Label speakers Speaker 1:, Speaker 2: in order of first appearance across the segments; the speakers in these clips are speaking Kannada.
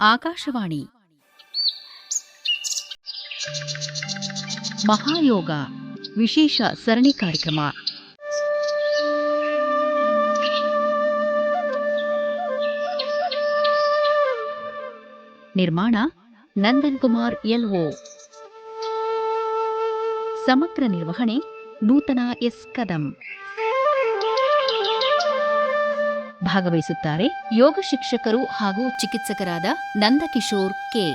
Speaker 1: ಆಕಾಶವಾಣಿ. ಮಹಾಯೋಗ ವಿಶೇಷ ಸರಣಿ ಕಾರ್ಯಕ್ರಮ. ನಿರ್ಮಾಣ ನಂದನ್ ಕುಮಾರ್ ಎಲ್ಒ. ಸಮಗ್ರ ನಿರ್ವಹಣೆ ನೂತನ ಎಸ್ ಕದಂ. ಭಾಗವಹಿಸುತ್ತಾರೆ ಯೋಗ ಶಿಕ್ಷಕರು ಹಾಗೂ ಚಿಕಿತ್ಸಕರಾದ ನಂದಕಿಶೋರ್ ಕೆ.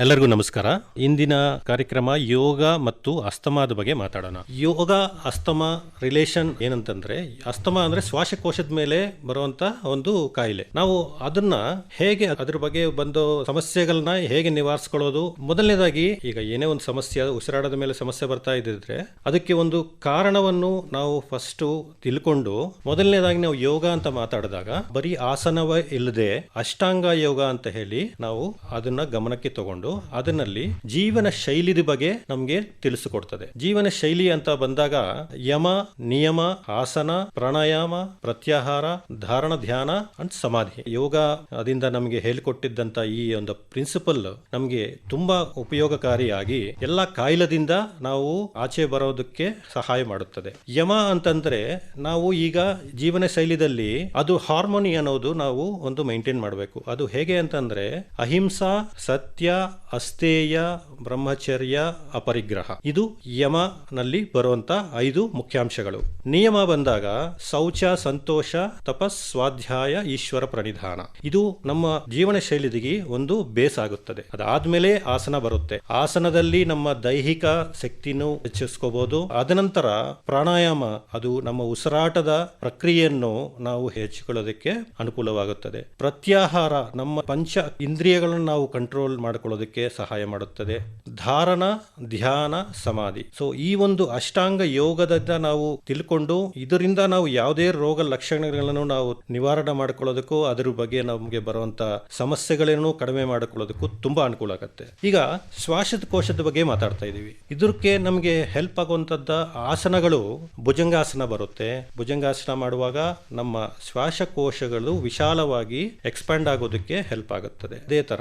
Speaker 2: ಎಲ್ಲರಿಗೂ ನಮಸ್ಕಾರ. ಇಂದಿನ ಕಾರ್ಯಕ್ರಮ ಯೋಗ ಮತ್ತು ಅಸ್ತಮಾದ ಬಗ್ಗೆ ಮಾತಾಡೋಣ. ಯೋಗ, ಅಸ್ತಮ ರಿಲೇಷನ್ ಏನಂತಂದ್ರೆ, ಅಸ್ತಮ ಅಂದ್ರೆ ಶ್ವಾಸಕೋಶದ ಮೇಲೆ ಬರುವಂತ ಒಂದು ಕಾಯಿಲೆ. ನಾವು ಅದನ್ನ ಹೇಗೆ ಅದ್ರ ಬಗ್ಗೆ ಬಂದು ಸಮಸ್ಯೆಗಳನ್ನ ಹೇಗೆ ನಿವಾರಿಸ್ಕೊಳ್ಳೋದು? ಮೊದಲನೇದಾಗಿ ಈಗ ಏನೇ ಒಂದು ಸಮಸ್ಯೆ, ಉಸಿರಾಡದ ಮೇಲೆ ಸಮಸ್ಯೆ ಬರ್ತಾ ಇದ್ದಿದ್ರೆ ಅದಕ್ಕೆ ಒಂದು ಕಾರಣವನ್ನು ನಾವು ಫಸ್ಟ್ ತಿಳ್ಕೊಂಡು, ಮೊದಲನೇದಾಗಿ ನಾವು ಯೋಗ ಅಂತ ಮಾತಾಡಿದಾಗ ಬರೀ ಆಸನವೇ ಇಲ್ಲದೆ ಅಷ್ಟಾಂಗ ಯೋಗ ಅಂತ ಹೇಳಿ ನಾವು ಅದನ್ನ ಗಮನಕ್ಕೆ ತಗೊಂಡು ಅದನ್ನಲ್ಲಿ ಜೀವನ ಶೈಲಿದ ಬಗ್ಗೆ ನಮ್ಗೆ ತಿಳಿಸಿಕೊಡ್ತದೆ. ಜೀವನ ಶೈಲಿ ಅಂತ ಬಂದಾಗ ಯಮ, ನಿಯಮ, ಆಸನ, ಪ್ರಾಣಾಯಾಮ, ಪ್ರತ್ಯಾಹಾರ, ಧಾರಣ, ಧ್ಯಾನ ಅಂಡ್ ಸಮಾಧಿ. ಯೋಗ ಅದಿಂದ ನಮಗೆ ಹೇಳಿಕೊಟ್ಟಿದ್ದಂತ ಈ ಒಂದು ಪ್ರಿನ್ಸಿಪಲ್ ನಮಗೆ ತುಂಬಾ ಉಪಯೋಗಕಾರಿಯಾಗಿ ಎಲ್ಲಾ ಕಾಯಿಲದಿಂದ ನಾವು ಆಚೆ ಬರೋದಕ್ಕೆ ಸಹಾಯ ಮಾಡುತ್ತದೆ. ಯಮ ಅಂತಂದ್ರೆ ನಾವು ಈಗ ಜೀವನ ಶೈಲಿದಲ್ಲಿ ಅದು ಹಾರ್ಮೋನಿ ಅನ್ನೋದು ನಾವು ಒಂದು ಮೈಂಟೈನ್ ಮಾಡಬೇಕು. ಅದು ಹೇಗೆ ಅಂತಂದ್ರೆ ಅಹಿಂಸಾ, ಸತ್ಯ ಅಸ್ತೇಯ ಬ್ರಹ್ಮಚರ್ಯ, ಅಪರಿಗ್ರಹ. ಇದು ಯಮನಲ್ಲಿ ಬರುವಂತ ಐದು ಮುಖ್ಯಾಂಶಗಳು. ನಿಯಮ ಬಂದಾಗ ಶೌಚ, ಸಂತೋಷ, ತಪಸ್, ಸ್ವಾಧ್ಯಾಯ, ಈಶ್ವರ ಪ್ರಣಿಧಾನ ಇದು ನಮ್ಮ ಜೀವನ ಶೈಲಿಗೆ ಒಂದು ಬೇಸ್ ಆಗುತ್ತದೆ. ಅದಾದ್ಮೇಲೆ ಆಸನ ಬರುತ್ತೆ. ಆಸನದಲ್ಲಿ ನಮ್ಮ ದೈಹಿಕ ಶಕ್ತಿನೂ ಹೆಚ್ಚಿಸ್ಕೋಬಹುದು ಅದನಂತರ ಪ್ರಾಣಾಯಾಮ, ಅದು ನಮ್ಮ ಉಸಿರಾಟದ ಪ್ರಕ್ರಿಯೆಯನ್ನು ನಾವು ಹೆಚ್ಚಿಕೊಳ್ಳೋದಕ್ಕೆ ಅನುಕೂಲವಾಗುತ್ತದೆ. ಪ್ರತ್ಯಾಹಾರ, ನಮ್ಮ ಪಂಚ ಇಂದ್ರಿಯಗಳನ್ನು ನಾವು ಕಂಟ್ರೋಲ್ ಮಾಡ್ಕೊಳ್ಳೋದಕ್ಕೆ ಸಹಾಯ ಮಾಡುತ್ತದೆ. ಧಾರಣ, ಧ್ಯಾನ, ಸಮಾಧಿ. ಸೊ ಈ ಒಂದು ಅಷ್ಟಾಂಗ ಯೋಗದಿಂದ ನಾವು ತಿಳ್ಕೊಂಡು, ಇದರಿಂದ ನಾವು ಯಾವುದೇ ರೋಗ ಲಕ್ಷಣಗಳನ್ನು ನಾವು ನಿವಾರಣೆ ಮಾಡ್ಕೊಳ್ಳೋದಕ್ಕೂ, ಅದ್ರ ಬಗ್ಗೆ ನಮಗೆ ಬರುವಂತ ಸಮಸ್ಯೆಗಳನ್ನು ಕಡಿಮೆ ಮಾಡಿಕೊಳ್ಳೋದಕ್ಕೂ ತುಂಬಾ ಅನುಕೂಲ ಆಗುತ್ತೆ. ಈಗ ಶ್ವಾಸದ ಕೋಶದ ಬಗ್ಗೆ ಮಾತಾಡ್ತಾ ಇದೀವಿ ಇದಕ್ಕೆ ನಮಗೆ ಹೆಲ್ಪ್ ಆಗುವಂತದ್ದ ಆಸನಗಳು ಭುಜಂಗಾಸನ ಬರುತ್ತೆ. ಭುಜಂಗಾಸನ ಮಾಡುವಾಗ ನಮ್ಮ ಶ್ವಾಸಕೋಶಗಳು ವಿಶಾಲವಾಗಿ ಎಕ್ಸ್ಪ್ಯಾಂಡ್ ಆಗೋದಕ್ಕೆ ಹೆಲ್ಪ್ ಆಗುತ್ತದೆ. ಅದೇ ತರ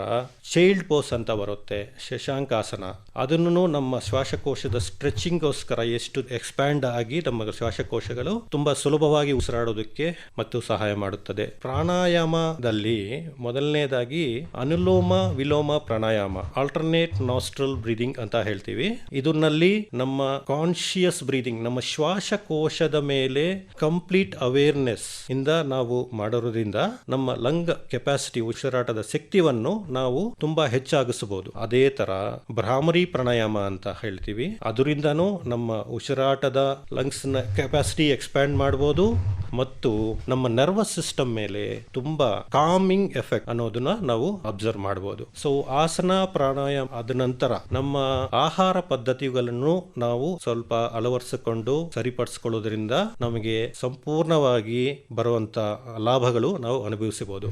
Speaker 2: ಚೈಲ್ಡ್ ಪೋಸ್ ಅಂತ ಬರುತ್ತೆ, ಶಶಾಂಕಾಸನ. ಅದನ್ನು ನಮ್ಮ ಶ್ವಾಸಕೋಶದ ಸ್ಟ್ರೆಚಿಂಗ್ಗೋಸ್ಕರ ಎಷ್ಟು ಎಕ್ಸ್ಪ್ಯಾಂಡ್ ಆಗಿ ನಮ್ಮ ಶ್ವಾಸಕೋಶಗಳು ತುಂಬಾ ಸುಲಭವಾಗಿ ಉಸಿರಾಡೋದಕ್ಕೆ ಮತ್ತು ಸಹಾಯ ಮಾಡುತ್ತದೆ. ಪ್ರಾಣಾಯಾಮದಲ್ಲಿ ಮೊದಲನೇದಾಗಿ ಅನುಲೋಮ ವಿಲೋಮ ಪ್ರಾಣಾಯಾಮ ಆಲ್ಟರ್ನೇಟ್ ನಾಸ್ಟ್ರಲ್ ಬ್ರೀದಿಂಗ್ ಅಂತ ಹೇಳ್ತೀವಿ. ಇದನ್ನಲ್ಲಿ ನಮ್ಮ ಕಾನ್ಶಿಯಸ್ ಬ್ರೀದಿಂಗ್ ನಮ್ಮ ಶ್ವಾಸಕೋಶದ ಮೇಲೆ ಕಂಪ್ಲೀಟ್ ಅವೇರ್ನೆಸ್ ಇಂದ ನಾವು ಮಾಡೋದ್ರಿಂದ ನಮ್ಮ ಲಂಗ್ ಕೆಪಾಸಿಟಿ ಉಸಿರಾಟದ ಶಕ್ತಿಯನ್ನು ನಾವು ತುಂಬಾ ಹೆಚ್ಚಾಗಿಸಬಹುದು ಅದೇ ತರ ಭ್ರಾಮರಿ ಪ್ರಾಣಾಯಾಮ ಅಂತ ಹೇಳ್ತೀವಿ. ಅದರಿಂದನೂ ನಮ್ಮ ಉಸಿರಾಟದ ಲಂಗ್ಸ್ನ ಕೆಪಾಸಿಟಿ ಎಕ್ಸ್ಪ್ಯಾಂಡ್ ಮಾಡಬಹುದು ಮತ್ತು ನಮ್ಮ ನರ್ವಸ್ ಸಿಸ್ಟಮ್ ಮೇಲೆ ತುಂಬಾ ಕಾಮಿಂಗ್ ಎಫೆಕ್ಟ್ ಅನ್ನೋದನ್ನ ನಾವು ಅಬ್ಸರ್ವ್ ಮಾಡಬಹುದು ಸೊ ಆಸನ ಪ್ರಾಣಾಯಾಮ ಆದ ನಂತರ ನಮ್ಮ ಆಹಾರ ಪದ್ಧತಿಗಳನ್ನು ನಾವು ಸ್ವಲ್ಪ ಅಳವಡಿಸಿಕೊಂಡು ಸರಿಪಡಿಸಿಕೊಳ್ಳೋದ್ರಿಂದ ನಮಗೆ ಸಂಪೂರ್ಣವಾಗಿ ಬರುವಂತ ಲಾಭಗಳು ನಾವು ಅನುಭವಿಸಬಹುದು.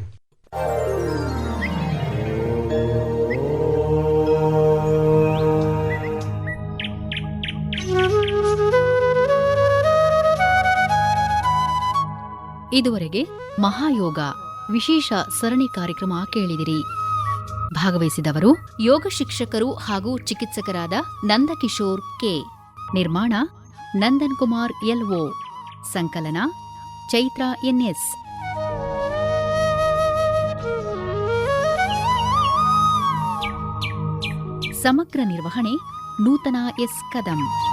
Speaker 1: ಇದುವರೆಗೆ ಮಹಾಯೋಗ ವಿಶೇಷ ಸರಣಿ ಕಾರ್ಯಕ್ರಮ ಕೇಳಿದಿರಿ. ಭಾಗವಹಿಸಿದವರು ಯೋಗ ಶಿಕ್ಷಕರು ಹಾಗೂ ಚಿಕಿತ್ಸಕರಾದ ನಂದಕಿಶೋರ್ ಕೆ. ನಿರ್ಮಾಣ ನಂದನ್ ಕುಮಾರ್ ಎಲ್ಒ. ಸಂಕಲನ ಚೈತ್ರ ಎನ್ಎಸ್. ಸಮಗ್ರ ನಿರ್ವಹಣೆ ನೂತನ ಎಸ್ ಕದಂ.